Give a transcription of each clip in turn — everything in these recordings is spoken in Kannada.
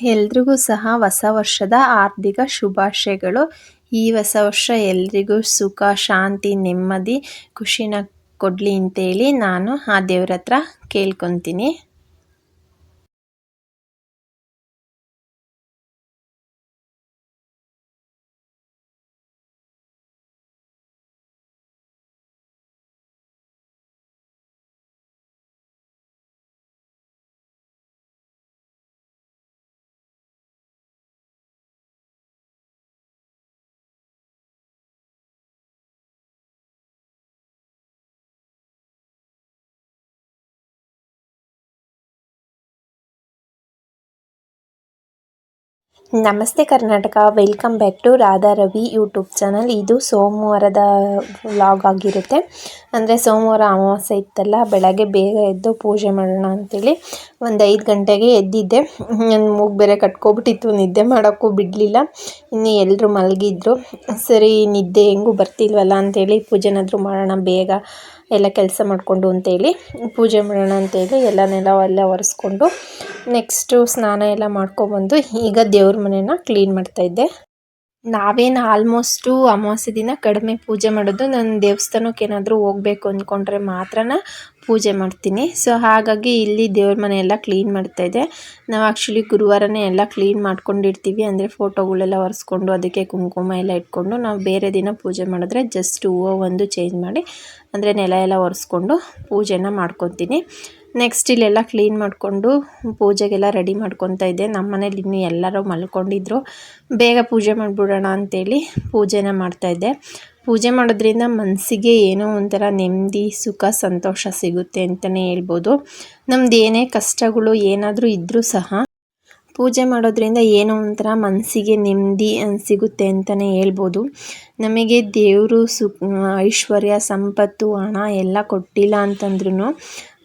ಎಲ್ರಿಗೂ ಸಹ ಹೊಸ ವರ್ಷದ ಆರ್ಥಿಕ ಶುಭಾಶಯಗಳು. ಈ ಹೊಸ ವರ್ಷ ಎಲ್ರಿಗೂ ಸುಖ, ಶಾಂತಿ, ನೆಮ್ಮದಿ, ಖುಷಿನ ಕೊಡಲಿ ಅಂತೇಳಿ ನಾನು ಆ ದೇವ್ರ ಹತ್ರ ಕೇಳ್ಕೊತೀನಿ. ನಮಸ್ತೆ Karnataka. Welcome back to Radha Ravi YouTube channel. ಇದು ಸೋಮವಾರದ ವ್ಲಾಗ್ ಆಗಿರುತ್ತೆ. ಅಂದರೆ ಸೋಮವಾರ ಅಮಾವಾಸ್ಯೆ ಇತ್ತಲ್ಲ, ಬೆಳಗ್ಗೆ ಬೇಗ ಎದ್ದು ಪೂಜೆ ಮಾಡೋಣ ಅಂತೇಳಿ ಒಂದು ಐದು ಗಂಟೆಗೆ ಎದ್ದಿದ್ದೆ. ನನ್ನ ಮೂಗು ಬೇರೆ ಕಟ್ಕೊಬಿಟ್ಟಿತ್ತು, ನಿದ್ದೆ ಮಾಡೋಕ್ಕೂ ಬಿಡಲಿಲ್ಲ. ಇನ್ನು ಎಲ್ಲರೂ ಮಲಗಿದ್ರು. ಸರಿ, ನಿದ್ದೆ ಹೆಂಗೂ ಬರ್ತಿಲ್ವಲ್ಲ ಅಂಥೇಳಿ ಪೂಜೆನಾದರೂ ಮಾಡೋಣ ಬೇಗ ಎಲ್ಲ ಕೆಲಸ ಮಾಡಿಕೊಂಡು ಅಂತೇಳಿ ಪೂಜೆ ಮಾಡೋಣ ಅಂತೇಳಿ ಎಲ್ಲ ನೆಲ ಎಲ್ಲ ಒರೆಸ್ಕೊಂಡು ನೆಕ್ಸ್ಟು ಸ್ನಾನ ಎಲ್ಲ ಮಾಡ್ಕೊಬಂದು ಈಗ ದೇವ್ರ ಮನೇನ ಕ್ಲೀನ್ ಮಾಡ್ತಾಯಿದ್ದೆ ನಾವೇನು ಆಲ್ಮೋಸ್ಟು ಅಮಾವಾಸ್ಯೆ ದಿನ ಕಡಿಮೆ ಪೂಜೆ ಮಾಡೋದು, ನಾನು ದೇವಸ್ಥಾನಕ್ಕೆ ಏನಾದರೂ ಹೋಗ್ಬೇಕು ಅಂದ್ಕೊಂಡ್ರೆ ಮಾತ್ರ ಪೂಜೆ ಮಾಡ್ತೀನಿ. ಸೊ ಹಾಗಾಗಿ ಇಲ್ಲಿ ದೇವ್ರ ಮನೆ ಎಲ್ಲ ಕ್ಲೀನ್ ಮಾಡ್ತಾ ಮಾಡ್ತಾಯಿದ್ದೆ ನಾವು ಆ್ಯಕ್ಚುಲಿ ಗುರುವಾರನೇ ಎಲ್ಲ ಕ್ಲೀನ್ ಮಾಡ್ಕೊಂಡಿರ್ತೀವಿ. ಅಂದರೆ ಫೋಟೋಗಳೆಲ್ಲ ಒರೆಸ್ಕೊಂಡು ಅದಕ್ಕೆ ಕುಂಕುಮ ಎಲ್ಲ ಇಟ್ಕೊಂಡು ನಾವು ಬೇರೆ ದಿನ ಪೂಜೆ ಮಾಡಿದ್ರೆ ಜಸ್ಟ್ ಹೂವು ಒಂದು ಚೇಂಜ್ ಮಾಡಿ, ಅಂದರೆ ನೆಲ ಎಲ್ಲ ಒರೆಸ್ಕೊಂಡು ಪೂಜೆನ ಮಾಡ್ಕೊತೀನಿ. ನೆಕ್ಸ್ಟ್ ಇಲ್ಲೆಲ್ಲ ಕ್ಲೀನ್ ಮಾಡಿಕೊಂಡು ಪೂಜೆಗೆಲ್ಲ ರೆಡಿ ಮಾಡ್ಕೊತಾ ಇದ್ದೆ. ನಮ್ಮ ಮನೇಲಿ ಇನ್ನೂ ಎಲ್ಲರೂ ಮಲ್ಕೊಂಡಿದ್ರು. ಬೇಗ ಪೂಜೆ ಮಾಡಿಬಿಡೋಣ ಅಂತೇಳಿ ಪೂಜೆನ ಮಾಡ್ತಾಯಿದ್ದೆ ಪೂಜೆ ಮಾಡೋದ್ರಿಂದ ಮನಸ್ಸಿಗೆ ಏನೋ ಒಂಥರ ನೆಮ್ಮದಿ, ಸುಖ, ಸಂತೋಷ ಸಿಗುತ್ತೆ ಅಂತಲೇ ಹೇಳ್ಬೋದು. ನಮ್ದು ಏನೇ ಕಷ್ಟಗಳು ಏನಾದರೂ ಇದ್ದರೂ ಸಹ ಪೂಜೆ ಮಾಡೋದ್ರಿಂದ ಏನೋ ಒಂಥರ ಮನಸ್ಸಿಗೆ ನೆಮ್ಮದಿ ಸಿಗುತ್ತೆ ಅಂತಲೇ ಹೇಳ್ಬೋದು. ನಮಗೆ ದೇವರು ಸು ಐಶ್ವರ್ಯ, ಸಂಪತ್ತು, ಹಣ ಎಲ್ಲ ಕೊಟ್ಟಿಲ್ಲ ಅಂತಂದ್ರೂ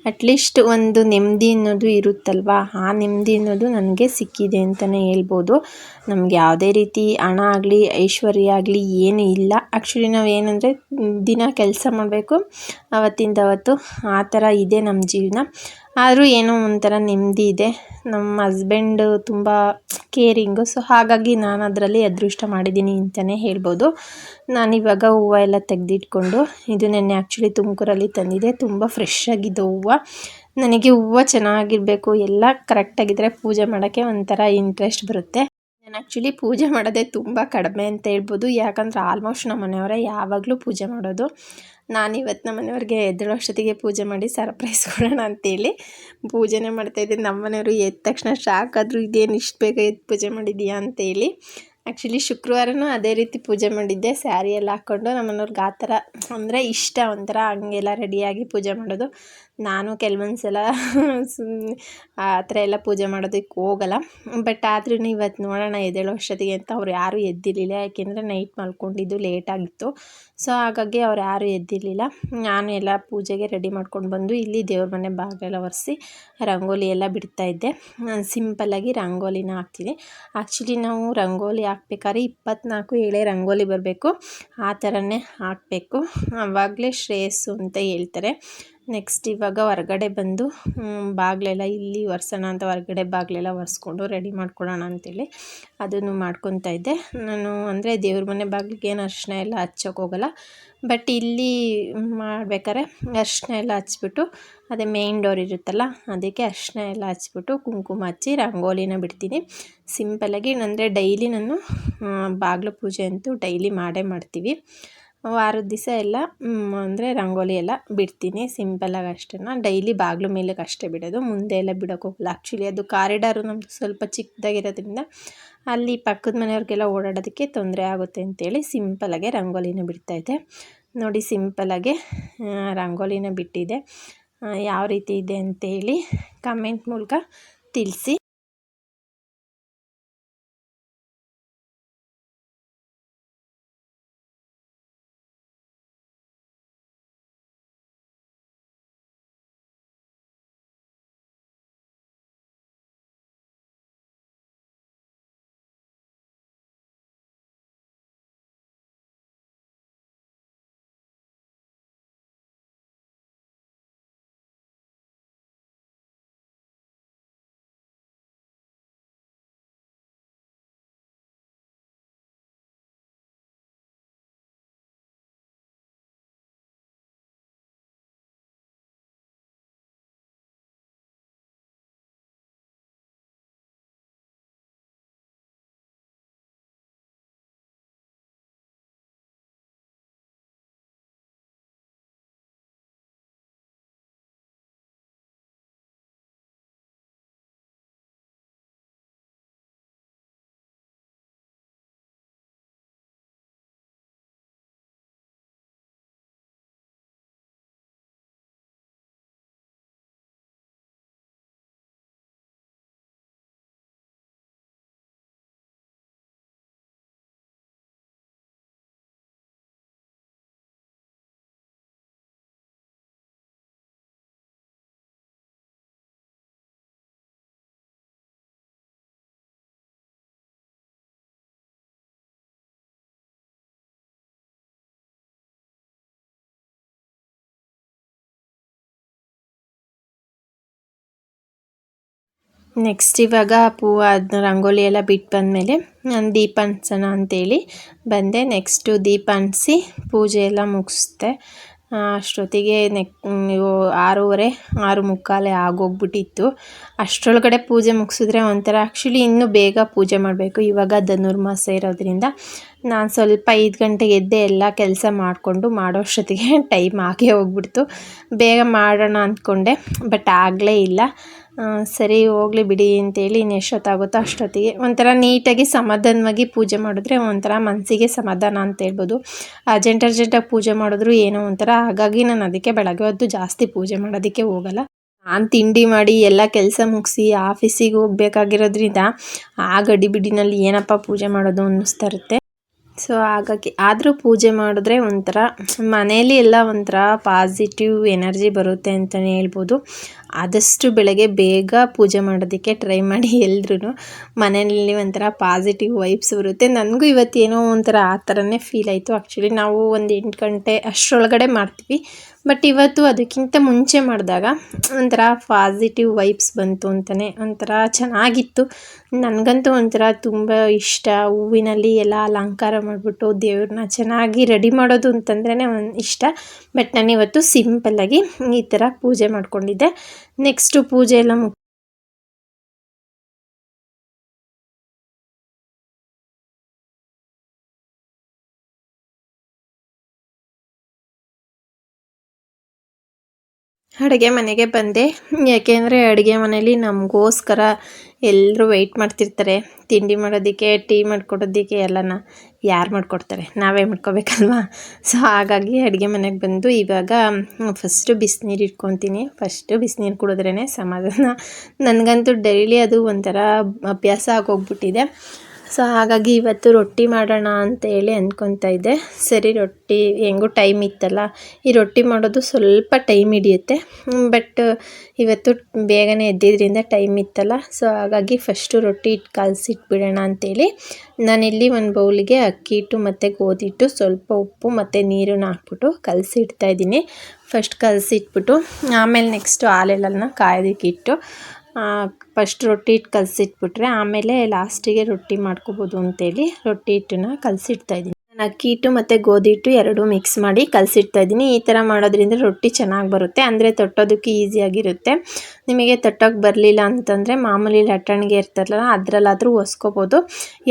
ಅಟ್ಲೀಸ್ಟ್ ಒಂದು ನೆಮ್ಮದಿ ಅನ್ನೋದು ಇರುತ್ತಲ್ವ? ಆ ನೆಮ್ಮದಿ ಅನ್ನೋದು ನನಗೆ ಸಿಕ್ಕಿದೆ ಅಂತಲೇ ಹೇಳ್ಬೋದು. ನಮ್ಗೆ ಯಾವುದೇ ರೀತಿ ಹಣ ಆಗಲಿ, ಐಶ್ವರ್ಯ ಆಗಲಿ ಏನೂ ಇಲ್ಲ. ಆ್ಯಕ್ಚುಲಿ ನಾವು ಏನಂದರೆ, ದಿನ ಕೆಲಸ ಮಾಡಬೇಕು. ಅವತ್ತಿಂದ ಅವತ್ತು ಆ ಥರ ಇದೆ ನಮ್ಮ ಜೀವನ. ಆದರೂ ಏನೋ ಒಂಥರ ನೆಮ್ಮದಿ ಇದೆ. ನಮ್ಮ ಹಸ್ಬೆಂಡು ತುಂಬ ಕೇರಿಂಗು ಸೊ ಹಾಗಾಗಿ ನಾನು ಅದರಲ್ಲಿ ಅದೃಷ್ಟ ಮಾಡಿದ್ದೀನಿ ಅಂತಲೇ ಹೇಳ್ಬೋದು. ನಾನಿವಾಗ ಹೂವು ಎಲ್ಲ ತೆಗೆದಿಟ್ಕೊಂಡು, ಇದು ನೆನ್ನೆ ಆ್ಯಕ್ಚುಲಿ ತುಮಕೂರಲ್ಲಿ ತಂದಿದೆ. ತುಂಬ ಫ್ರೆಶ್ ಆಗಿದ್ದು ಹೂವು. ನನಗೆ ಹೂವು ಚೆನ್ನಾಗಿರಬೇಕು, ಎಲ್ಲ ಕರೆಕ್ಟಾಗಿದ್ದರೆ ಪೂಜೆ ಮಾಡೋಕ್ಕೆ ಒಂಥರ ಇಂಟ್ರೆಸ್ಟ್ ಬರುತ್ತೆ. ನಾನು ಆ್ಯಕ್ಚುಲಿ ಪೂಜೆ ಮಾಡೋದೇ ತುಂಬ ಕಡಿಮೆ ಅಂತ ಹೇಳ್ಬೋದು. ಯಾಕಂದ್ರೆ ಆಲ್ಮೋಸ್ಟ್ ನಮ್ಮ ಮನೆಯವರೇ ಯಾವಾಗಲೂ ಪೂಜೆ ಮಾಡೋದು. ನಾನು ಇವತ್ತು ನಮ್ಮ ಮನೆಯವ್ರಿಗೆ ಎದ್ದೇಳೋಷ್ಟೊತ್ತಿಗೆ ಪೂಜೆ ಮಾಡಿ ಸರ್ಪ್ರೈಸ್ ಕೊಡೋಣ ಅಂತೇಳಿ ಪೂಜೆನೇ ಮಾಡ್ತಾಯಿದ್ದೀನಿ ನಮ್ಮ ಮನೆಯವರು ಎದ್ದ ತಕ್ಷಣ ಶಾಕ್ ಆದರೂ ಇದೇನು ಇಷ್ಟು ಬೇಗ ಎದ್ದು ಪೂಜೆ ಮಾಡಿದೀಯಾ ಅಂತೇಳಿ. ಆ್ಯಕ್ಚುಲಿ ಶುಕ್ರವಾರನೂ ಅದೇ ರೀತಿ ಪೂಜೆ ಮಾಡಿದ್ದೆ. ಸ್ಯಾರಿ ಎಲ್ಲ ಹಾಕ್ಕೊಂಡು ನಮ್ಮ ಮನೆಯವ್ರಿಗೆ ಆ ಥರ ಅಂದರೆ ಇಷ್ಟ ಒಂಥರ ಹಂಗೆಲ್ಲ ರೆಡಿಯಾಗಿ ಪೂಜೆ ಮಾಡೋದು. ನಾನು ಕೆಲವೊಂದು ಸಲ ಆ ಥರ ಎಲ್ಲ ಪೂಜೆ ಮಾಡೋದಕ್ಕೆ ಹೋಗಲ್ಲ. ಬಟ್ ಆದ್ರೂ ಇವತ್ತು ನೋಡೋಣ ಎದ್ದೇಳೋ ವರ್ಷದಿಗೆ ಅಂತ ಅವ್ರು ಯಾರೂ ಎದ್ದಿರಲಿಲ್ಲ. ಯಾಕೆಂದರೆ ನೈಟ್ ಮಲ್ಕೊಂಡಿದ್ದು ಲೇಟಾಗಿತ್ತು ಸೊ ಹಾಗಾಗಿ ಅವ್ರು ಯಾರೂ ಎದ್ದಿರಲಿಲ್ಲ. ನಾನು ಎಲ್ಲ ಪೂಜೆಗೆ ರೆಡಿ ಮಾಡ್ಕೊಂಡು ಬಂದು ಇಲ್ಲಿ ದೇವ್ರ ಮನೆ ಬಾಗಿಲೆಲ್ಲ ಒರೆಸಿ ರಂಗೋಲಿ ಎಲ್ಲ ಬಿಡ್ತಾಯಿದ್ದೆ ಸಿಂಪಲ್ಲಾಗಿ ರಂಗೋಲಿನ ಹಾಕ್ತೀನಿ ಆ್ಯಕ್ಚುಲಿ ನಾವು ರಂಗೋಲಿ ಹಾಕ್ಬೇಕಾದ್ರೆ ಇಪ್ಪತ್ನಾಲ್ಕು ಎಳೆ ರಂಗೋಲಿ ಬರಬೇಕು. ಆ ಥರನೇ ಹಾಕಬೇಕು. ಆವಾಗಲೇ ಶ್ರೇಯಸ್ಸು ಅಂತ ಹೇಳ್ತಾರೆ. ನೆಕ್ಸ್ಟ್ ಇವಾಗ ಹೊರಗಡೆ ಬಂದು ಬಾಗಿಲೆಲ್ಲ ಇಲ್ಲಿ ಒರೆಸೋಣ ಅಂತ ಹೊರಗಡೆ ಬಾಗಿಲೆಲ್ಲ ಒರೆಸ್ಕೊಂಡು ರೆಡಿ ಮಾಡ್ಕೊಳ್ಳೋಣ ಅಂತೇಳಿ ಅದನ್ನು ಮಾಡ್ಕೊತಾ ಇದ್ದೆ. ನಾನು ಅಂದರೆ ದೇವ್ರ ಮನೆ ಬಾಗಿಲಿಗೆ ಏನು ಅರಿಶಿನ ಎಲ್ಲ ಹಚ್ಚೋಕೆ ಹೋಗಲ್ಲ. ಬಟ್ ಇಲ್ಲಿ ಮಾಡ್ಬೇಕಾದ್ರೆ ಅರಿಶಿನ ಎಲ್ಲ ಹಚ್ಬಿಟ್ಟು, ಅದೇ ಮೇಯ್ನ್ ಡೋರ್ ಇರುತ್ತಲ್ಲ, ಅದಕ್ಕೆ ಅರಿಶಿನ ಎಲ್ಲ ಹಚ್ಬಿಟ್ಟು ಕುಂಕುಮ ಹಚ್ಚಿ ರಂಗೋಲಿನ ಬಿಡ್ತೀನಿ. ಸಿಂಪಲಾಗಿ ಅಂದರೆ ಡೈಲಿ ನಾನು ಬಾಗಿಲು ಪೂಜೆ ಅಂತೂ ಡೈಲಿ ಮಾಡೇ ಮಾಡ್ತೀವಿ. ವಾರದ ದಿವಸ ಎಲ್ಲ ಅಂದರೆ ರಂಗೋಲಿ ಎಲ್ಲ ಬಿಡ್ತೀನಿ. ಸಿಂಪಲ್ಲಾಗಿ ಅಷ್ಟೇ ಡೈಲಿ ಬಾಗಿಲು ಮೇಲೆ ಅಷ್ಟೇ ಬಿಡೋದು. ಮುಂದೆ ಎಲ್ಲ ಬಿಡೋಕೆ ಹೋಗಲ್ಲ. ಆ್ಯಕ್ಚುಲಿ ಅದು ಕಾರಿಡಾರು ನಮ್ಮದು ಸ್ವಲ್ಪ ಚಿಕ್ಕದಾಗಿರೋದ್ರಿಂದ ಅಲ್ಲಿ ಪಕ್ಕದ ಮನೆಯವ್ರಿಗೆಲ್ಲ ಓಡಾಡೋದಕ್ಕೆ ತೊಂದರೆ ಆಗುತ್ತೆ ಅಂತೇಳಿ ಸಿಂಪಲ್ಲಾಗೆ ರಂಗೋಲಿನ ಬಿಡ್ತಾಯಿದ್ದೆ ನೋಡಿ ಸಿಂಪಲ್ಲಾಗೆ ರಂಗೋಲಿನ ಬಿಟ್ಟಿದೆ. ಯಾವ ರೀತಿ ಇದೆ ಅಂತೇಳಿ ಕಮೆಂಟ್ ಮೂಲಕ ತಿಳಿಸಿ. ನೆಕ್ಸ್ಟ್ ಇವಾಗ ಪೂ ಅದನ್ನ ರಂಗೋಲಿ ಎಲ್ಲ ಬಿಟ್ಟು ಬಂದಮೇಲೆ ನಾನು ದೀಪ ಅಂಟಿಸೋಣ ಅಂತೇಳಿ ಬಂದೆ. ನೆಕ್ಸ್ಟು ದೀಪ ಅಂಟಿಸಿ ಪೂಜೆ ಎಲ್ಲ ಮುಗಿಸ್ದೆ. ಅಷ್ಟೊತ್ತಿಗೆ ನೆಕ್ ಆರೂವರೆ, ಆರು ಮುಕ್ಕಾಲೆ ಆಗೋಗ್ಬಿಟ್ಟಿತ್ತು. ಅಷ್ಟರೊಳಗಡೆ ಪೂಜೆ ಮುಗಿಸಿದ್ರೆ ಒಂಥರ ಆ್ಯಕ್ಚುಲಿ ಇನ್ನೂ ಬೇಗ ಪೂಜೆ ಮಾಡಬೇಕು. ಇವಾಗ ಧನುರ್ಮಾಸ ಇರೋದ್ರಿಂದ ನಾನು ಸ್ವಲ್ಪ ಐದು ಗಂಟೆಗೆ ಎದ್ದೆ ಎಲ್ಲ ಕೆಲಸ ಮಾಡಿಕೊಂಡು ಮಾಡೋಷ್ಟೊತ್ತಿಗೆ ಟೈಮ್ ಆಗೇ ಹೋಗ್ಬಿಡ್ತು. ಬೇಗ ಮಾಡೋಣ ಅಂದ್ಕೊಂಡೆ ಬಟ್ ಆಗಲೇ ಇಲ್ಲ. ಸರಿ ಹೋಗಲಿ ಬಿಡಿ ಅಂತೇಳಿ ಇನ್ನು ಎಷ್ಟೊತ್ತಾಗುತ್ತೋ ಅಷ್ಟೊತ್ತಿಗೆ ಒಂಥರ ನೀಟಾಗಿ ಸಮಾಧಾನವಾಗಿ ಪೂಜೆ ಮಾಡಿದ್ರೆ ಒಂಥರ ಮನಸ್ಸಿಗೆ ಸಮಾಧಾನ ಅಂತ ಹೇಳ್ಬೋದು. ಅರ್ಜೆಂಟ್ ಅರ್ಜೆಂಟಾಗಿ ಪೂಜೆ ಮಾಡಿದ್ರು ಏನೋ ಒಂಥರ, ಹಾಗಾಗಿ ನಾನು ಅದಕ್ಕೆ ಬೆಳಗ್ಗೆ ಹೊತ್ತು ಜಾಸ್ತಿ ಪೂಜೆ ಮಾಡೋದಕ್ಕೆ ಹೋಗಲ್ಲ. ನಾನು ತಿಂಡಿ ಮಾಡಿ ಎಲ್ಲ ಕೆಲಸ ಮುಗಿಸಿ ಆಫೀಸಿಗೆ ಹೋಗ್ಬೇಕಾಗಿರೋದ್ರಿಂದ ಆ ಗಡಿಬಿಡಿನಲ್ಲಿ ಏನಪ್ಪ ಪೂಜೆ ಮಾಡೋದು ಅನ್ನಿಸ್ತಾ ಇರುತ್ತೆ. ಸೊ ಹಾಗಾಗಿ ಆದರೂ ಪೂಜೆ ಮಾಡಿದ್ರೆ ಒಂಥರ ಮನೇಲಿ ಎಲ್ಲ ಒಂಥರ ಪಾಸಿಟಿವ್ ಎನರ್ಜಿ ಬರುತ್ತೆ ಅಂತಲೇ ಹೇಳ್ಬೋದು. ಆದಷ್ಟು ಬೆಳಗ್ಗೆ ಬೇಗ ಪೂಜೆ ಮಾಡೋದಕ್ಕೆ ಟ್ರೈ ಮಾಡಿ ಎಲ್ರೂ ಮನೆಯಲ್ಲಿ ಒಂಥರ ಪಾಸಿಟಿವ್ ವೈಬ್ಸ್ ಬರುತ್ತೆ. ನನಗೂ ಇವತ್ತೇನೋ ಒಂಥರ ಆ ಥರನೇ ಫೀಲ್ ಆಯಿತು. ಆ್ಯಕ್ಚುಲಿ ನಾವು ಒಂದು ಎಂಟು ಗಂಟೆ ಅಷ್ಟರೊಳಗಡೆ ಮಾಡ್ತೀವಿ. ಬಟ್ ಇವತ್ತು ಅದಕ್ಕಿಂತ ಮುಂಚೆ ಮಾಡಿದಾಗ ಒಂಥರ ಪಾಸಿಟಿವ್ ವೈಬ್ಸ್ ಬಂತು ಅಂತಲೇ ಒಂಥರ ಚೆನ್ನಾಗಿತ್ತು. ನನಗಂತೂ ಒಂಥರ ತುಂಬ ಇಷ್ಟ. ಹೂವಿನಲ್ಲಿ ಎಲ್ಲ ಅಲಂಕಾರ ಮಾಡಿಬಿಟ್ಟು ದೇವ್ರನ್ನ ಚೆನ್ನಾಗಿ ರೆಡಿ ಮಾಡೋದು ಅಂತಂದ್ರೇ ಒಂದು ಇಷ್ಟ. ಬಟ್ ನಾನು ಇವತ್ತು ಸಿಂಪಲ್ಲಾಗಿ ಈ ಥರ ಪೂಜೆ ಮಾಡಿಕೊಂಡಿದ್ದೆ. ನೆಕ್ಸ್ಟು ಪೂಜೆ ಎಲ್ಲ ಮುಗ್ ಅಡುಗೆ ಮನೆಗೆ ಬಂದೆ. ಯಾಕೆಂದರೆ ಅಡುಗೆ ಮನೇಲಿ ನಮಗೋಸ್ಕರ ಎಲ್ಲರೂ ವೆಯ್ಟ್ ಮಾಡ್ತಿರ್ತಾರೆ. ತಿಂಡಿ ಮಾಡೋದಕ್ಕೆ ಟೀ ಮಾಡಿಕೊಡೋದಕ್ಕೆ ಎಲ್ಲನ ಯಾರು ಮಾಡಿಕೊಡ್ತಾರೆ? ನಾವೇ ಮಾಡ್ಕೋಬೇಕಲ್ವಾ? ಸೊ ಹಾಗಾಗಿ ಅಡುಗೆ ಮನೆಗೆ ಬಂದು ಇವಾಗ ಫಸ್ಟು ಬಿಸಿನೀರು ಇಟ್ಕೊತೀನಿ. ಫಸ್ಟು ಬಿಸಿನೀರು ಕುಡಿದ್ರೇ ಸಮಾಧಾನ. ನನಗಂತೂ ಡೈಲಿ ಅದು ಒಂಥರ ಅಭ್ಯಾಸ ಆಗೋಗ್ಬಿಟ್ಟಿದೆ. ಸೊ ಹಾಗಾಗಿ ಇವತ್ತು ರೊಟ್ಟಿ ಮಾಡೋಣ ಅಂತೇಳಿ ಅಂದ್ಕೊತಾ ಇದ್ದೆ. ಸರಿ ರೊಟ್ಟಿ ಹೆಂಗೂ ಟೈಮ್ ಇತ್ತಲ್ಲ, ಈ ರೊಟ್ಟಿ ಮಾಡೋದು ಸ್ವಲ್ಪ ಟೈಮ್ ಹಿಡಿಯುತ್ತೆ. ಬಟ್ ಇವತ್ತು ಬೇಗನೆ ಎದ್ದಿದ್ದರಿಂದ ಟೈಮ್ ಇತ್ತಲ್ಲ, ಸೊ ಹಾಗಾಗಿ ಫಸ್ಟು ರೊಟ್ಟಿ ಇಟ್ಟು ಕಲಸಿಟ್ಬಿಡೋಣ ಅಂತೇಳಿ ನಾನಿಲ್ಲಿ ಒಂದು ಬೌಲಿಗೆ ಅಕ್ಕಿ ಹಿಟ್ಟು ಮತ್ತು ಗೋಧಿ ಹಿಟ್ಟು, ಸ್ವಲ್ಪ ಉಪ್ಪು ಮತ್ತು ನೀರನ್ನ ಹಾಕ್ಬಿಟ್ಟು ಕಲಸಿ ಇಡ್ತಾ ಇದ್ದೀನಿ. ಫಸ್ಟ್ ಕಲಸಿಟ್ಬಿಟ್ಟು ಆಮೇಲೆ ನೆಕ್ಸ್ಟು ಹಾಲೆಲ್ಲನ ಕಾಯೋದಕ್ಕೆ ಇಟ್ಟು ಫಸ್ಟ್ ರೊಟ್ಟಿ ಹಿಟ್ಟು ಕಲಸಿಟ್ಬಿಟ್ರೆ ಆಮೇಲೆ ಲಾಸ್ಟಿಗೆ ರೊಟ್ಟಿ ಮಾಡ್ಕೊಬೋದು ಅಂತೇಳಿ ರೊಟ್ಟಿ ಹಿಟ್ಟನ್ನ ಕಲಸಿಡ್ತಾ ಇದ್ದೀನಿ. ನಾನು ಅಕ್ಕಿ ಹಿಟ್ಟು ಮತ್ತು ಗೋಧಿ ಹಿಟ್ಟು ಎರಡೂ ಮಿಕ್ಸ್ ಮಾಡಿ ಕಲಸಿಡ್ತಾ ಇದ್ದೀನಿ. ಈ ಥರ ಮಾಡೋದ್ರಿಂದ ರೊಟ್ಟಿ ಚೆನ್ನಾಗಿ ಬರುತ್ತೆ. ಅಂದರೆ ತೊಟ್ಟೋದಕ್ಕೆ ಈಸಿಯಾಗಿರುತ್ತೆ ನಿಮಗೆ ತಟ್ಟೋಕೆ ಬರಲಿಲ್ಲ ಅಂತಂದರೆ ಮಾಮೂಲಿ ಲಟ್ಟಣಿಗೆ ಇರ್ತಾರಲ್ಲ, ಅದರಲ್ಲಾದರೂ ಒಸ್ಕೋಬೋದು.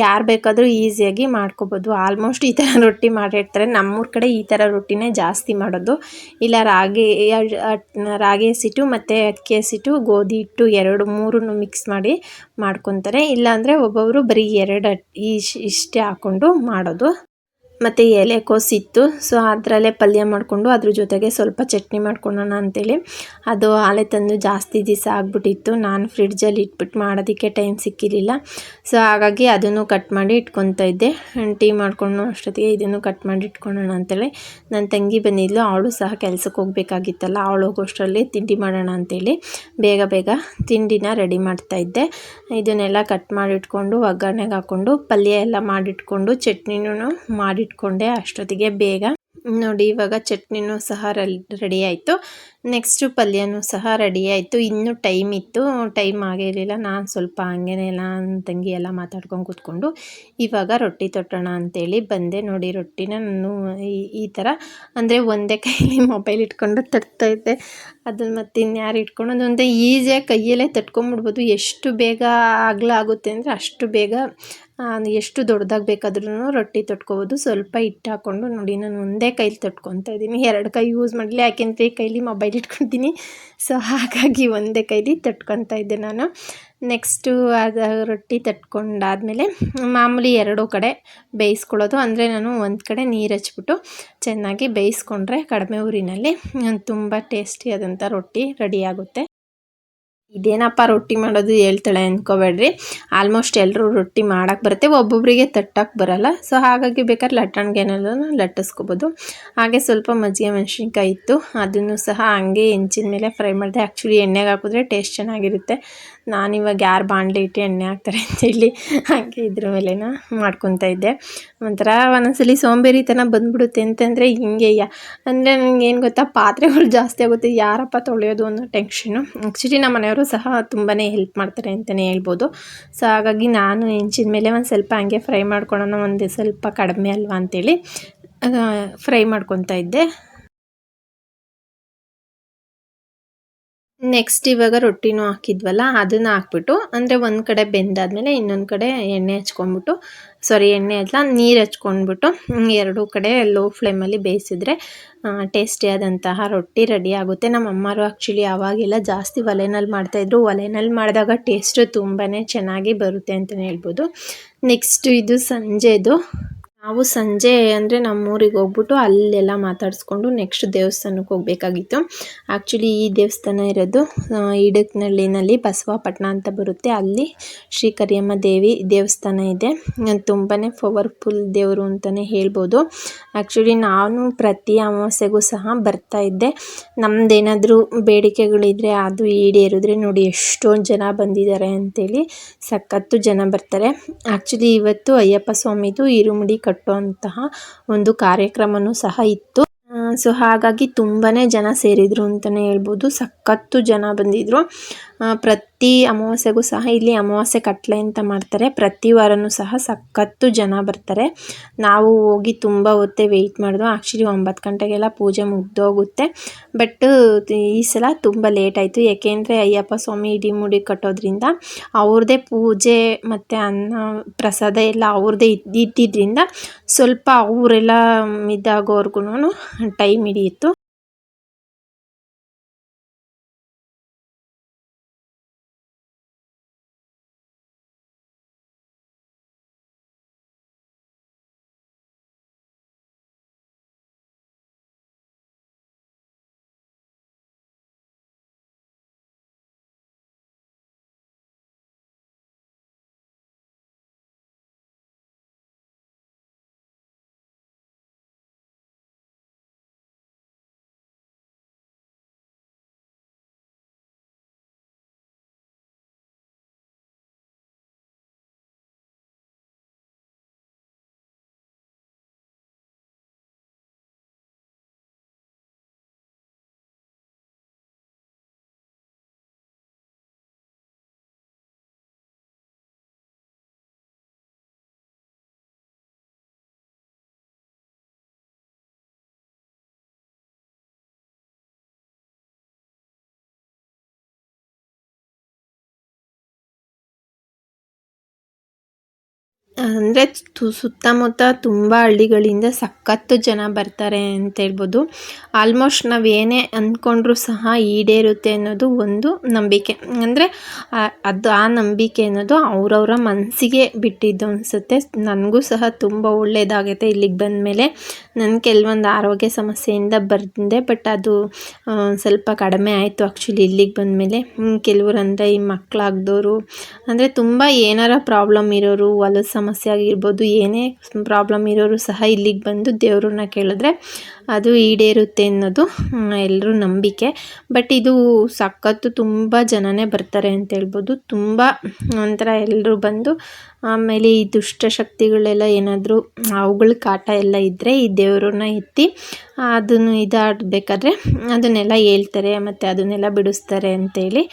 ಯಾರು ಬೇಕಾದರೂ ಈಸಿಯಾಗಿ ಮಾಡ್ಕೋಬೋದು. ಆಲ್ಮೋಸ್ಟ್ ಈ ಥರ ರೊಟ್ಟಿ ಮಾಡಿರ್ತಾರೆ. ನಮ್ಮೂರ ಕಡೆ ಈ ಥರ ರೊಟ್ಟಿನೇ ಜಾಸ್ತಿ ಮಾಡೋದು. ಇಲ್ಲ, ರಾಗಿ ರಾಗಿ ಹಸಿಟ್ಟು ಮತ್ತು ಅಕ್ಕಿ ಹಸಿಟ್ಟು, ಗೋಧಿ ಹಿಟ್ಟು ಎರಡು ಮೂರನ್ನು ಮಿಕ್ಸ್ ಮಾಡಿ ಮಾಡ್ಕೊತಾರೆ. ಇಲ್ಲಾಂದರೆ ಒಬ್ಬೊಬ್ಬರು ಬರೀ ಎರಡು ಇಶ್ ಇಷ್ಟೇ ಹಾಕ್ಕೊಂಡು ಮಾಡೋದು. ಮತ್ತು ಎಲೆಕೋಸಿತ್ತು ಸೊ ಅದರಲ್ಲೇ ಪಲ್ಯ ಮಾಡಿಕೊಂಡು ಅದ್ರ ಜೊತೆಗೆ ಸ್ವಲ್ಪ ಚಟ್ನಿ ಮಾಡ್ಕೊಳ್ಳೋಣ ಅಂತೇಳಿ. ಅದು ಆಲೆ ತಂದು ಜಾಸ್ತಿ ದಿವಸ ಆಗಿಬಿಟ್ಟಿತ್ತು. ನಾನು ಫ್ರಿಡ್ಜಲ್ಲಿ ಇಟ್ಬಿಟ್ಟು ಮಾಡೋದಕ್ಕೆ ಟೈಮ್ ಸಿಕ್ಕಿರಲಿಲ್ಲ. ಸೊ ಹಾಗಾಗಿ ಅದನ್ನು ಕಟ್ ಮಾಡಿ ಇಟ್ಕೊತಾ ಇದ್ದೆ. ಟೀ ಮಾಡ್ಕೊಂಡು ಅಷ್ಟೊತ್ತಿಗೆ ಇದನ್ನು ಕಟ್ ಮಾಡಿ ಇಟ್ಕೊಳ್ಳೋಣ ಅಂತೇಳಿ. ನನ್ನ ತಂಗಿ ಬಂದಿದ್ಲು. ಅವಳು ಸಹ ಕೆಲಸಕ್ಕೆ ಹೋಗಬೇಕಾಗಿತ್ತಲ್ಲ. ಅವಳು ಹೋಗೋಷ್ಟರಲ್ಲಿ ತಿಂಡಿ ಮಾಡೋಣ ಅಂತೇಳಿ ಬೇಗ ಬೇಗ ತಿಂಡಿನ ರೆಡಿ ಮಾಡ್ತಾ ಇದ್ದೆ. ಇದನ್ನೆಲ್ಲ ಕಟ್ ಮಾಡಿಟ್ಕೊಂಡು ಒಗ್ಗರಣೆಗೆ ಹಾಕ್ಕೊಂಡು ಪಲ್ಯ ಎಲ್ಲ ಮಾಡಿಟ್ಕೊಂಡು ಚಟ್ನಿನೂ ಮಾಡಿಟ್ಕೊಂಡೆ ಅಷ್ಟೊತ್ತಿಗೆ ಬೇಗ. ನೋಡಿ, ಇವಾಗ ಚಟ್ನಿನೂ ಸಹ ರೆಡಿ ಆಯಿತು. ನೆಕ್ಸ್ಟು ಪಲ್ಯನೂ ಸಹ ರೆಡಿ ಆಯಿತು. ಇನ್ನೂ ಟೈಮ್ ಇತ್ತು. ಟೈಮ್ ಆಗಿರಲಿಲ್ಲ. ನಾನು ಸ್ವಲ್ಪ ಹಂಗೇನೆ ನನ್ನ ತಂಗಿ ಎಲ್ಲ ಮಾತಾಡ್ಕೊಂಡು ಕೂತ್ಕೊಂಡು ಇವಾಗ ರೊಟ್ಟಿ ತೊಟ್ಟೋಣ ಅಂತೇಳಿ ಬಂದೆ. ನೋಡಿ, ರೊಟ್ಟಿನ ನಾನು ಈ ಥರ. ಅಂದರೆ ಒಂದೇ ಕೈಲಿ ಮೊಬೈಲ್ ಇಟ್ಕೊಂಡು ತಟ್ತಾಯಿದ್ದೆ ಅದನ್ನು ಮತ್ತೆ ಇನ್ಯಾರು ಇಟ್ಕೊಂಡು ಅದೊಂದೇ ಈಸಿಯಾಗಿ ಕೈಯಲ್ಲೇ ತಟ್ಕೊಂಬಿಡ್ಬೋದು. ಎಷ್ಟು ಬೇಗ ಅಗಲ ಆಗುತ್ತೆ ಅಂದರೆ ಅಷ್ಟು ಬೇಗ ಎಷ್ಟು ದೊಡ್ಡದಾಗಿ ಬೇಕಾದ್ರೂ ರೊಟ್ಟಿ ತೊಟ್ಕೋಬೋದು. ಸ್ವಲ್ಪ ಹಿಟ್ಟು ಹಾಕ್ಕೊಂಡು ನೋಡಿ, ನಾನು ಒಂದೇ ಕೈಲಿ ತೊಟ್ಕೊತಾ ಇದ್ದೀನಿ. ಎರಡು ಕೈ ಯೂಸ್ ಮಾಡಲಿ, ಯಾಕೆಂದರೆ ಕೈಲಿ ಮೊಬೈಲ್ ಇಟ್ಕೊತೀನಿ. ಸೊ ಹಾಗಾಗಿ ಒಂದೇ ಕೈಲಿ ತಟ್ಕೊತಾ ಇದ್ದೆ ನಾನು. ನೆಕ್ಸ್ಟು ಅದು ರೊಟ್ಟಿ ತಟ್ಕೊಂಡಾದಮೇಲೆ ಮಾಮೂಲಿ ಎರಡೂ ಕಡೆ ಬೇಯಿಸ್ಕೊಳ್ಳೋದು. ಅಂದರೆ ನಾನು ಒಂದು ಕಡೆ ನೀರು ಹಚ್ಬಿಟ್ಟು ಚೆನ್ನಾಗಿ ಬೇಯಿಸ್ಕೊಂಡ್ರೆ ಕಡಿಮೆ ಊರಿನಲ್ಲಿ ತುಂಬ ಟೇಸ್ಟಿಯಾದಂಥ ರೊಟ್ಟಿ ರೆಡಿಯಾಗುತ್ತೆ ಇದೇನಪ್ಪ ರೊಟ್ಟಿ ಮಾಡೋದು ಹೇಳ್ತಾಳೆ ಅಂದ್ಕೋಬೇಡ್ರಿ ಆಲ್ಮೋಸ್ಟ್ ಎಲ್ಲರೂ ರೊಟ್ಟಿ ಮಾಡೋಕ್ಕೆ ಬರುತ್ತೆ ಒಬ್ಬೊಬ್ಬರಿಗೆ ತಟ್ಟಕ್ಕೆ ಬರಲ್ಲ. ಸೊ ಹಾಗಾಗಿ ಬೇಕಾದ್ರೆ ಲಟ್ಟಣಿಗೆನೆಲ್ಲ ಲಟ್ಟಿಸ್ಕೋಬೋದು. ಹಾಗೆ ಸ್ವಲ್ಪ ಮಜ್ಜಿಗೆ ಮೆಣಸಿನ್ಕಾಯಿ ಇತ್ತು, ಅದನ್ನು ಸಹ ಹಂಗೆ ಹೆಂಚಿನ ಮೇಲೆ ಫ್ರೈ ಮಾಡಿದೆ ಆ್ಯಕ್ಚುಲಿ ಎಣ್ಣೆಗೆ ಹಾಕಿದ್ರೆ ಟೇಸ್ಟ್ ಚೆನ್ನಾಗಿರುತ್ತೆ. ನಾನಿವಾಗ ಯಾರು ಬಾಣಲೆ ಇಟ್ಟು ಎಣ್ಣೆ ಹಾಕ್ತಾರೆ ಅಂತೇಳಿ ಹಾಗೆ ಇದ್ರ ಮೇಲೆನ ಮಾಡ್ಕೊತಾ ಇದ್ದೆ. ಒಂಥರ ಒಂದೊಂದ್ಸಲಿ ಸೋಂಬೇರಿತನ ಬಂದ್ಬಿಡುತ್ತೆ ಅಂತಂದರೆ ಹಿಂಗೆಯ ಅಂದರೆ ನನಗೆ ಏನು ಗೊತ್ತಾ, ಪಾತ್ರೆಗಳು ಜಾಸ್ತಿ ಆಗುತ್ತೆ. ಯಾರಪ್ಪ ತೊಳೆಯೋದು ಅನ್ನೋ ಟೆನ್ಷನು ಆ್ಯಕ್ಚುಲಿ ನಮ್ಮ ಮನೆಯವರು ಸಹ ತುಂಬಾ ಹೆಲ್ಪ್ ಮಾಡ್ತಾರೆ ಅಂತಲೇ ಹೇಳ್ಬೋದು. ಸೊ ಹಾಗಾಗಿ ನಾನು ಹೆಂಚಿನ ಮೇಲೆ ಒಂದು ಸ್ವಲ್ಪ ಹಂಗೆ ಫ್ರೈ ಮಾಡ್ಕೊಳೋಣ, ಒಂದು ಸ್ವಲ್ಪ ಕಡಿಮೆ ಅಲ್ವಾ ಅಂತೇಳಿ ಫ್ರೈ ಮಾಡ್ಕೊತಾ ಇದ್ದೆ. ನೆಕ್ಸ್ಟ್ ಇವಾಗ ರೊಟ್ಟಿನೂ ಹಾಕಿದ್ವಲ್ಲ, ಅದನ್ನು ಹಾಕ್ಬಿಟ್ಟು, ಅಂದರೆ ಒಂದು ಕಡೆ ಬೆಂದಾದಮೇಲೆ ಇನ್ನೊಂದು ಕಡೆ ಎಣ್ಣೆ ಹಚ್ಕೊಂಡ್ಬಿಟ್ಟು ಸಾರಿ ಎಣ್ಣೆ ಅಲ್ಲ, ನೀರು ಹಚ್ಕೊಂಡ್ಬಿಟ್ಟು ಎರಡೂ ಕಡೆ ಲೋ ಫ್ಲೇಮಲ್ಲಿ ಬೇಯಿಸಿದ್ರೆ ಟೇಸ್ಟಿಯಾದಂತಹ ರೊಟ್ಟಿ ರೆಡಿ ಆಗುತ್ತೆ. ನಮ್ಮ ಅಮ್ಮರು ಆ್ಯಕ್ಚುಲಿ ಆವಾಗೆಲ್ಲ ಜಾಸ್ತಿ ಒಲೆನಲ್ಲಿ ಮಾಡ್ತಾಯಿದ್ರು ಒಲೆನಲ್ಲಿ ಮಾಡಿದಾಗ ಟೇಸ್ಟು ತುಂಬಾ ಚೆನ್ನಾಗಿ ಬರುತ್ತೆ ಅಂತಲೇ ಹೇಳ್ಬೋದು. ನೆಕ್ಸ್ಟು ಇದು ಸಂಜೆದು ನಾವು ಸಂಜೆ ಅಂದರೆ ನಮ್ಮೂರಿಗೆ ಹೋಗ್ಬಿಟ್ಟು ಅಲ್ಲೆಲ್ಲ ಮಾತಾಡಿಸ್ಕೊಂಡು ನೆಕ್ಸ್ಟ್ ದೇವಸ್ಥಾನಕ್ಕೆ ಹೋಗಬೇಕಾಗಿತ್ತು. ಆ್ಯಕ್ಚುಲಿ ಈ ದೇವಸ್ಥಾನ ಇರೋದು ಇಡಕ್ನಳ್ಳಿನಲ್ಲಿ ಬಸವಾಪಟ್ಟಣ ಅಂತ ಬರುತ್ತೆ. ಅಲ್ಲಿ ಶ್ರೀ ಕರಿಯಮ್ಮ ದೇವಿ ದೇವಸ್ಥಾನ ಇದೆ. ತುಂಬಾ ಪವರ್ಫುಲ್ ದೇವರು ಅಂತಲೇ ಹೇಳ್ಬೋದು. ಆ್ಯಕ್ಚುಲಿ ನಾನು ಪ್ರತಿ ಅಮಾವಾಸ್ಯೆಗೂ ಸಹ ಬರ್ತಾ ಇದ್ದೆ. ನಮ್ಮದೇನಾದರೂ ಬೇಡಿಕೆಗಳಿದ್ರೆ ಅದು ಈಡೇರಿದ್ರೆ ನೋಡಿ ಎಷ್ಟೊಂದು ಜನ ಬಂದಿದ್ದಾರೆ ಅಂತೇಳಿ ಸಖತ್ತು ಜನ ಬರ್ತಾರೆ. ಆ್ಯಕ್ಚುಲಿ ಇವತ್ತು ಅಯ್ಯಪ್ಪ ಸ್ವಾಮಿದು ಇರುಮುಡಿ ಕಟ್ಟುವಂತಹ ಒಂದು ಕಾರ್ಯಕ್ರಮವೂ ಸಹ ಇತ್ತು. ಸೊ ಹಾಗಾಗಿ ತುಂಬಾ ಜನ ಸೇರಿದ್ರು ಅಂತಲೇ ಹೇಳ್ಬೋದು. ಸಖತ್ತು ಜನ ಬಂದಿದ್ದರು ಪ್ರತಿ ಅಮಾವಾಸ್ಯೆಗೂ ಸಹ ಇಲ್ಲಿ ಅಮಾವಾಸ್ಯೆ ಕಟ್ಲೆ ಅಂತ ಮಾಡ್ತಾರೆ. ಪ್ರತಿ ವಾರವೂ ಸಹ ಸಖತ್ತು ಜನ ಬರ್ತಾರೆ. ನಾವು ಹೋಗಿ ತುಂಬ ಹೊತ್ತೇ ವೆಯ್ಟ್ ಮಾಡಿದ್ವು ಆ್ಯಕ್ಚುಲಿ ಒಂಬತ್ತು ಗಂಟೆಗೆಲ್ಲ ಪೂಜೆ ಮುಗ್ದೋಗುತ್ತೆ. ಬಟ್ ಈ ಸಲ ತುಂಬ ಲೇಟ್ ಆಯಿತು. ಏಕೆಂದರೆ ಅಯ್ಯಪ್ಪ ಸ್ವಾಮಿ ಇಡಿಮುಡಿ ಕಟ್ಟೋದ್ರಿಂದ ಅವ್ರದ್ದೇ ಪೂಜೆ ಮತ್ತು ಅನ್ನ, ಪ್ರಸಾದ ಎಲ್ಲ ಅವ್ರದ್ದೇ ಇದ್ದಿದ್ದರಿಂದ ಸ್ವಲ್ಪ ಅವರೆಲ್ಲ ಇದಾಗೋರ್ಗು ಟೈಮ್ ಹಿಡಿಯಿತು ಅಂದರೆ ಸುತ್ತಮುತ್ತ ತುಂಬ ಹಳ್ಳಿಗಳಿಂದ ಸಖತ್ತು ಜನ ಬರ್ತಾರೆ ಅಂತ ಹೇಳ್ಬೋದು. ಆಲ್ಮೋಸ್ಟ್ ನಾವು ಏನೇ ಅಂದ್ಕೊಂಡ್ರೂ ಸಹ ಈಡೇರುತ್ತೆ ಅನ್ನೋದು ಒಂದು ನಂಬಿಕೆ. ಅಂದರೆ ಅದು ಆ ನಂಬಿಕೆ ಅನ್ನೋದು ಅವರವರ ಮನಸ್ಸಿಗೆ ಬಿಟ್ಟಿದ್ದು ಅನಿಸುತ್ತೆ. ನನಗೂ ಸಹ ತುಂಬ ಒಳ್ಳೆಯದಾಗುತ್ತೆ ಇಲ್ಲಿಗೆ ಬಂದಮೇಲೆ. ನನ್ನ ಕೆಲವೊಂದು ಆರೋಗ್ಯ ಸಮಸ್ಯೆಯಿಂದ ಬಂದೆ ಬಟ್ ಅದು ಸ್ವಲ್ಪ ಕಡಿಮೆ ಆಯಿತು ಆ್ಯಕ್ಚುಲಿ ಇಲ್ಲಿಗೆ ಬಂದಮೇಲೆ. ಕೆಲವ್ರು ಅಂದರೆ ಈ ಮಕ್ಕಳಾಗ್ದೋರು ಅಂದರೆ ತುಂಬ ಏನಾರ ಪ್ರಾಬ್ಲಮ್ ಇರೋರು, ಹೊಲದ ಸಮಸ್ಯೆ ಆಗಿರ್ಬೋದು, ಏನೇ ಪ್ರಾಬ್ಲಮ್ ಇರೋರು ಸಹ ಇಲ್ಲಿಗೆ ಬಂದು ದೇವ್ರನ್ನ ಕೇಳಿದ್ರೆ ಅದು ಈಡೇರುತ್ತೆ ಅನ್ನೋದು ಎಲ್ಲರೂ ನಂಬಿಕೆ. ಬಟ್ ಇದು ಸಖತ್ತು ತುಂಬ ಜನನೇ ಬರ್ತಾರೆ ಅಂತ ಹೇಳ್ಬೋದು. ತುಂಬ ಒಂಥರ ಎಲ್ಲರೂ ಬಂದು, ಆಮೇಲೆ ಈ ದುಷ್ಟಶಕ್ತಿಗಳೆಲ್ಲ ಏನಾದರೂ, ಅವುಗಳ ಕಾಟ ಎಲ್ಲ ಇದ್ದರೆ ಈ ದೇವ್ರನ್ನ ಎತ್ತಿ, ಅದನ್ನು ಇದಾಡಬೇಕಾದ್ರೆ ಅದನ್ನೆಲ್ಲ ಹೇಳ್ತಾರೆ, ಮತ್ತು ಅದನ್ನೆಲ್ಲ ಬಿಡಿಸ್ತಾರೆ ಅಂತೇಳಿ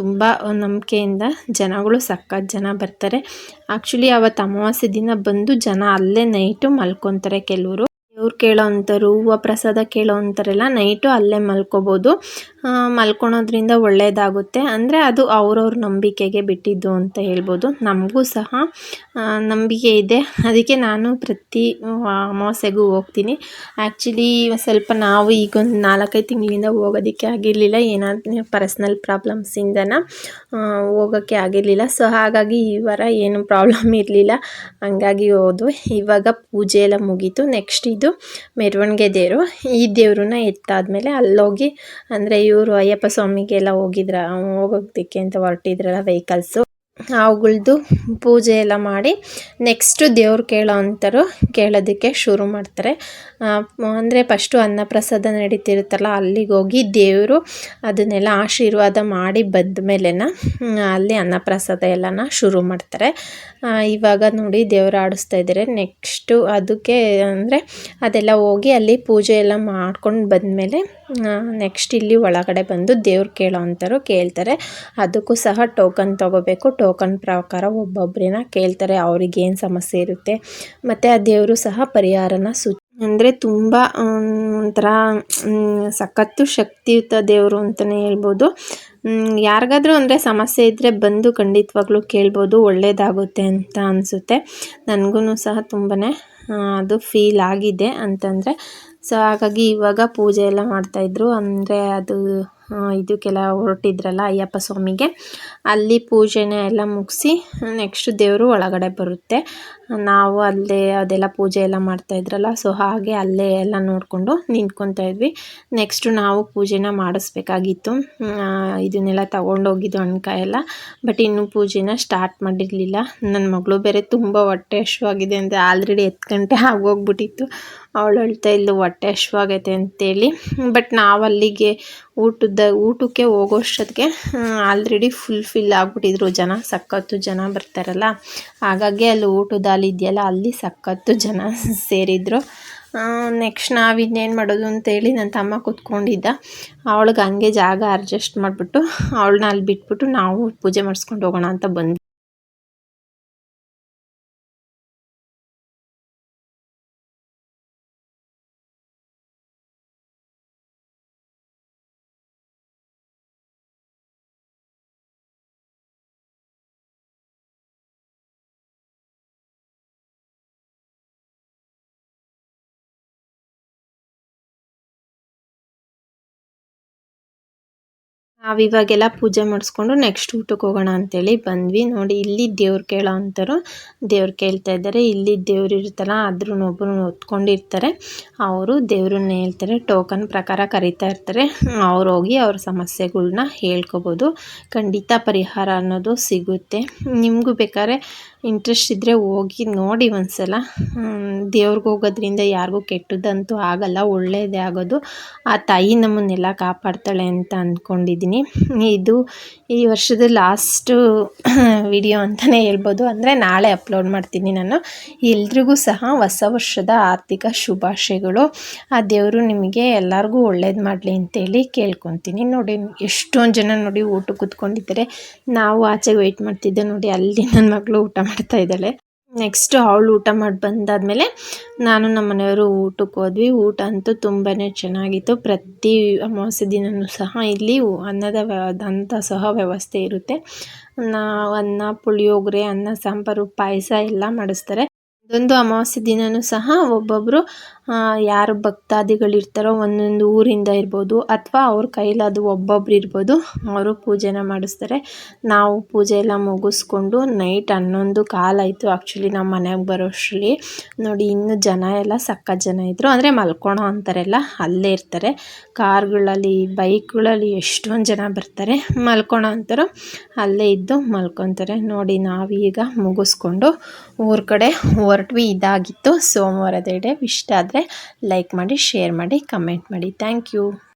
ತುಂಬ ನಂಬಿಕೆಯಿಂದ ಜನಗಳು ಸಖತ್ ಜನ ಬರ್ತಾರೆ. ಆ್ಯಕ್ಚುಲಿ ಅವತ್ತು ಅಮಾವಾಸ್ಯೆ ದಿನ ಬಂದು ಜನ ಅಲ್ಲೇ ನೈಟು ಮಲ್ಕೊತಾರೆ ಕೆಲವರು. ದೇವ್ರು ಕೇಳೋ ಅಂಥವ್ರು ಹೂವು ಪ್ರಸಾದ ಕೇಳೋ ಅಂಥವರೆಲ್ಲ ನೈಟು ಅಲ್ಲೇ ಮಲ್ಕೋಬೋದು. ಮಲ್ಕೊಳೋದ್ರಿಂದ ಒಳ್ಳೆಯದಾಗುತ್ತೆ ಅಂದರೆ ಅದು ಅವ್ರವ್ರ ನಂಬಿಕೆಗೆ ಬಿಟ್ಟಿದ್ದು ಅಂತ ಹೇಳ್ಬೋದು. ನಮಗೂ ಸಹ ನಂಬಿಕೆ ಇದೆ. ಅದಕ್ಕೆ ನಾನು ಪ್ರತಿ ಅಮಾವಾಸ್ಯೆಗೂ ಹೋಗ್ತೀನಿ. ಆ್ಯಕ್ಚುಲಿ ಸ್ವಲ್ಪ ನಾವು ಈಗ ಒಂದು ನಾಲ್ಕೈದು ತಿಂಗಳಿಂದ ಹೋಗೋದಕ್ಕೆ ಆಗಿರಲಿಲ್ಲ. ಏನಾದರೂ ಪರ್ಸ್ನಲ್ ಪ್ರಾಬ್ಲಮ್ಸಿಂದನ ಹೋಗೋಕ್ಕೆ ಆಗಿರಲಿಲ್ಲ. ಸೊ ಹಾಗಾಗಿ ಈ ವಾರ ಏನು ಪ್ರಾಬ್ಲಮ್ ಇರಲಿಲ್ಲ. ಹಂಗಾಗಿ ಹೋದ್ವು. ಇವಾಗ ಪೂಜೆ ಎಲ್ಲ ಮುಗೀತು. ನೆಕ್ಸ್ಟ್ ಇದು ಮೆರವಣಿಗೆ ದೇವರು. ಈ ದೇವ್ರನ್ನ ಎತ್ತಾದ್ಮೇಲೆ ಅಲ್ಲೋಗಿ, ಅಂದರೆ ಇವರು ಅಯ್ಯಪ್ಪ ಸ್ವಾಮಿಗೆಲ್ಲ ಹೋಗಿದ್ರ ಹೋಗೋದಕ್ಕೆ ಅಂತ ಹೊರಟಿದ್ರಲ್ಲ ವೆಹಿಕಲ್ಸು ಅವುಗಳದ್ದು ಪೂಜೆ ಎಲ್ಲ ಮಾಡಿ ನೆಕ್ಸ್ಟು ದೇವ್ರು ಕೇಳೋ ಅಂತರು ಕೇಳೋದಕ್ಕೆ ಶುರು ಮಾಡ್ತಾರೆ. ಅಂದರೆ ಫಸ್ಟು ಅನ್ನಪ್ರಸಾದ ನಡೀತಿರುತ್ತಲ್ಲ, ಅಲ್ಲಿಗೆ ಹೋಗಿ ದೇವರು ಅದನ್ನೆಲ್ಲ ಆಶೀರ್ವಾದ ಮಾಡಿ ಬಂದ ಮೇಲೆನ ಅಲ್ಲಿ ಅನ್ನಪ್ರಸಾದ ಎಲ್ಲನ ಶುರು ಮಾಡ್ತಾರೆ. ಇವಾಗ ನೋಡಿ ದೇವರು ಆಡಿಸ್ತಾ ಇದ್ದಾರೆ ನೆಕ್ಸ್ಟು ಅದಕ್ಕೆ ಅಂದರೆ ಅದೆಲ್ಲ ಹೋಗಿ ಅಲ್ಲಿ ಪೂಜೆ ಎಲ್ಲ ಮಾಡ್ಕೊಂಡು ಬಂದಮೇಲೆ ನೆಕ್ಸ್ಟ್ ಇಲ್ಲಿ ಒಳಗಡೆ ಬಂದು ದೇವ್ರು ಕೇಳೋ ಅಂಥವ್ರು ಕೇಳ್ತಾರೆ. ಅದಕ್ಕೂ ಸಹ ಟೋಕನ್ ತೊಗೋಬೇಕು. ಟೋಕನ್ ಪ್ರಕಾರ ಒಬ್ಬೊಬ್ಬರನ್ನ ಕೇಳ್ತಾರೆ ಅವ್ರಿಗೆ ಏನು ಸಮಸ್ಯೆ ಇರುತ್ತೆ. ಮತ್ತು ಆ ದೇವರು ಸಹ ಪರಿಹಾರನ ಸು ಅಂದರೆ ತುಂಬ ಒಂಥರ ಸಖತ್ತು ಶಕ್ತಿಯುತ ದೇವರು ಅಂತಲೇ ಹೇಳ್ಬೋದು. ಯಾರಿಗಾದ್ರೂ ಅಂದರೆ ಸಮಸ್ಯೆ ಇದ್ದರೆ ಬಂದು ಖಂಡಿತವಾಗ್ಲೂ ಕೇಳ್ಬೋದು. ಒಳ್ಳೆಯದಾಗುತ್ತೆ ಅಂತ ಅನಿಸುತ್ತೆ. ನನಗೂ ಸಹ ತುಂಬಾ ಅದು ಫೀಲ್ ಆಗಿದೆ ಅಂತಂದರೆ ಸೊ ಹಾಗಾಗಿ ಇವಾಗ ಪೂಜೆ ಎಲ್ಲ ಮಾಡ್ತಾಯಿದ್ರು ಅಂದರೆ ಅದು ಇದಕ್ಕೆಲ್ಲ ಹೊರಟಿದ್ರಲ್ಲ ಅಯ್ಯಪ್ಪ ಸ್ವಾಮಿಗೆ. ಅಲ್ಲಿ ಪೂಜೆನ ಎಲ್ಲ ಮುಗಿಸಿ ನೆಕ್ಸ್ಟ್ ದೇವರು ಒಳಗಡೆ ಬರುತ್ತೆ. ನಾವು ಅಲ್ಲೇ ಅದೆಲ್ಲ ಪೂಜೆ ಎಲ್ಲ ಮಾಡ್ತಾಯಿದ್ರಲ್ಲ ಸೊ ಹಾಗೆ ಅಲ್ಲೇ ಎಲ್ಲ ನೋಡಿಕೊಂಡು ನಿಂತ್ಕೊತಾ ಇದ್ವಿ. ನೆಕ್ಸ್ಟು ನಾವು ಪೂಜೆನ ಮಾಡಿಸ್ಬೇಕಾಗಿತ್ತು. ಇದನ್ನೆಲ್ಲ ತಗೊಂಡೋಗಿದ್ದು ಅಣ್ಕಾಯ ಎಲ್ಲ ಬಟ್ ಇನ್ನೂ ಪೂಜೆನ ಸ್ಟಾರ್ಟ್ ಮಾಡಿರಲಿಲ್ಲ. ನನ್ನ ಮಗಳು ಬೇರೆ ತುಂಬ ಹೊಟ್ಟೆ ಹಶುವಾಗಿದೆ ಅಂತ ಆಲ್ರೆಡಿ ಹತ್ತು ಗಂಟೆ ಆಗೋಗ್ಬಿಟ್ಟಿತ್ತು. ಅವಳು ಹೇಳ್ತಾ ಇಲ್ಲ ಹೊಟ್ಟೆ ಹಶುವಾಗೈತೆ ಅಂತೇಳಿ. ಬಟ್ ನಾವು ಅಲ್ಲಿಗೆ ಊಟದ, ಊಟಕ್ಕೆ ಹೋಗೋಷ್ಟೊತ್ತಿಗೆ ಆಲ್ರೆಡಿ ಫುಲ್ ಫಿಲ್ ಆಗಿಬಿಟ್ಟಿದ್ರು ಜನ. ಸಖತ್ತು ಜನ ಬರ್ತಾರಲ್ಲ. ಹಾಗಾಗಿ ಅಲ್ಲಿ ಊಟದ ಅಲ್ಲಿ ಇದೆಯಲ್ಲ, ಅಲ್ಲಿ ಸಖತ್ತು ಜನ ಸೇರಿದ್ರು. ನೆಕ್ಸ್ಟ್ ನಾವು ಇನ್ನೇನು ಮಾಡೋದು ಅಂತೇಳಿ ನನ್ನ ತಮ್ಮ ಕೂತ್ಕೊಂಡಿದ್ದ. ಅವಳಿಗೆ ಹಂಗೆ ಜಾಗ ಅಡ್ಜಸ್ಟ್ ಮಾಡಿಬಿಟ್ಟು, ಅವಳನ್ನ ಅಲ್ಲಿ ಬಿಟ್ಬಿಟ್ಟು ನಾವು ಪೂಜೆ ಮಾಡಿಸ್ಕೊಂಡು ಹೋಗೋಣ ಅಂತ ಬಂದ್ವಿ. ನಾವಿವಾಗೆಲ್ಲ ಪೂಜೆ ಮಾಡಿಸ್ಕೊಂಡು ನೆಕ್ಸ್ಟ್ ಊಟಕ್ಕೆ ಹೋಗೋಣ ಅಂತೇಳಿ ಬಂದ್ವಿ. ನೋಡಿ, ಇಲ್ಲಿ ದೇವ್ರು ಕೇಳೋ ಅಂಥವ್ರು ದೇವ್ರು ಕೇಳ್ತಾ ಇದ್ದಾರೆ. ಇಲ್ಲಿ ದೇವ್ರು ಇರ್ತಲ್ಲ ಆದ್ರೂ ಒಬ್ಬರು ಹೊತ್ಕೊಂಡಿರ್ತಾರೆ. ಅವರು ದೇವ್ರನ್ನ ಹೇಳ್ತಾರೆ ಟೋಕನ್ ಪ್ರಕಾರ ಕರಿತಾ ಇರ್ತಾರೆ. ಅವ್ರು ಹೋಗಿ ಅವ್ರ ಸಮಸ್ಯೆಗಳನ್ನ ಹೇಳ್ಕೊಬೋದು. ಖಂಡಿತ ಪರಿಹಾರ ಅನ್ನೋದು ಸಿಗುತ್ತೆ. ನಿಮಗೂ ಬೇಕಾದ್ರೆ ಇಂಟ್ರೆಸ್ಟ್ ಇದ್ದರೆ ಹೋಗಿ ನೋಡಿ ಒಂದ್ಸಲ. ದೇವ್ರಿಗೆ ಹೋಗೋದ್ರಿಂದ ಯಾರಿಗೂ ಕೆಟ್ಟದ್ದಂತೂ ಆಗಲ್ಲ ಒಳ್ಳೆಯದೇ ಆಗೋದು. ಆ ತಾಯಿ ನಮ್ಮನ್ನೆಲ್ಲ ಕಾಪಾಡ್ತಾಳೆ ಅಂತ ಅಂದ್ಕೊಂಡಿದ್ದೀನಿ ಇದು ಈ ವರ್ಷದ ಲಾಸ್ಟು ವಿಡಿಯೋ ಅಂತಲೇ ಹೇಳ್ಬೋದು. ಅಂದರೆ ನಾಳೆ ಅಪ್ಲೋಡ್ ಮಾಡ್ತೀನಿ ನಾನು. ಎಲ್ರಿಗೂ ಸಹ ಹೊಸ ವರ್ಷದ ಆರ್ಥಿಕ ಶುಭಾಶಯಗಳು. ಆ ದೇವರು ನಿಮಗೆ ಎಲ್ಲರಿಗೂ ಒಳ್ಳೇದು ಮಾಡಲಿ ಅಂತೇಳಿ ಕೇಳ್ಕೊತೀನಿ. ನೋಡಿ, ಎಷ್ಟೊಂದು ಜನ ನೋಡಿ ಊಟ ಕೂತ್ಕೊಂಡಿದ್ದಾರೆ. ನಾವು ಆಚೆಗೆ ವೆಯ್ಟ್ ಮಾಡ್ತಿದ್ದೆ ನೋಡಿ, ಅಲ್ಲಿ ನನ್ನ ಮಗಳು ಊಟ ಮಾಡ್ತಾ ಇದ್ದಾಳೆ. ನೆಕ್ಸ್ಟ್ ಅವಳು ಊಟ ಮಾಡಿ ಬಂದಾದಮೇಲೆ ನಾನು ನಮ್ಮ ಮನೆಯವರು ಊಟಕ್ಕೆ ಹೋದ್ವಿ. ಊಟ ಅಂತೂ ತುಂಬಾ ಚೆನ್ನಾಗಿತ್ತು. ಪ್ರತಿ ಅಮಾವಾಸ್ಯೆ ದಿನವೂ ಸಹ ಇಲ್ಲಿ ಅನ್ನದ ಅಂತ ಸಹ ವ್ಯವಸ್ಥೆ ಇರುತ್ತೆ. ಅನ್ನ, ಪುಳಿಯೋಗರೆ, ಅನ್ನ, ಸಾಂಬಾರು, ಪಾಯಸ ಎಲ್ಲ ಮಾಡಿಸ್ತಾರೆ. ಅದೊಂದು ಅಮಾವಾಸ್ಯೆ ದಿನವೂ ಸಹ ಒಬ್ಬೊಬ್ಬರು ಯಾರು ಭಕ್ತಾದಿಗಳಿರ್ತಾರೋ ಒಂದೊಂದು ಊರಿಂದ ಇರ್ಬೋದು ಅಥವಾ ಅವ್ರ ಕೈಲಾದ ಒಬ್ಬೊಬ್ರು ಇರ್ಬೋದು, ಅವರು ಪೂಜೆನ ಮಾಡಿಸ್ತಾರೆ. ನಾವು ಪೂಜೆ ಎಲ್ಲ ಮುಗಿಸ್ಕೊಂಡು ನೈಟ್ ಹನ್ನೊಂದು ಕಾಲಾಯಿತು ಆ್ಯಕ್ಚುಲಿ ನಮ್ಮ ಮನೆಗೆ ಬರೋಷ್ಟರಲ್ಲಿ. ನೋಡಿ, ಇನ್ನು ಜನ ಎಲ್ಲ ಸಕ್ಕ ಜನ ಇದ್ದರು ಅಂದರೆ ಮಲ್ಕೊಳೋ ಅಂತಾರೆಲ್ಲ ಅಲ್ಲೇ ಇರ್ತಾರೆ. ಕಾರ್ಗಳಲ್ಲಿ, ಬೈಕ್ಗಳಲ್ಲಿ ಎಷ್ಟೊಂದು ಜನ ಬರ್ತಾರೆ. ಮಲ್ಕೊಳೋ ಅಂತಾರೋ ಅಲ್ಲೇ ಇದ್ದು ಮಲ್ಕೊತಾರೆ. ನೋಡಿ, ನಾವೀಗ ಮುಗಿಸ್ಕೊಂಡು ಊರ ಕಡೆ ಹೊರಟ್ವಿ ಇದಾಗಿತ್ತು. ಸೋಮವಾರದ ಎಡೆ ಇಷ್ಟ ಆದರೆ ಲೈಕ್ ಮಾಡಿ ಶೇರ್ ಮಾಡಿ ಕಮೆಂಟ್ ಮಾಡಿ. Thank you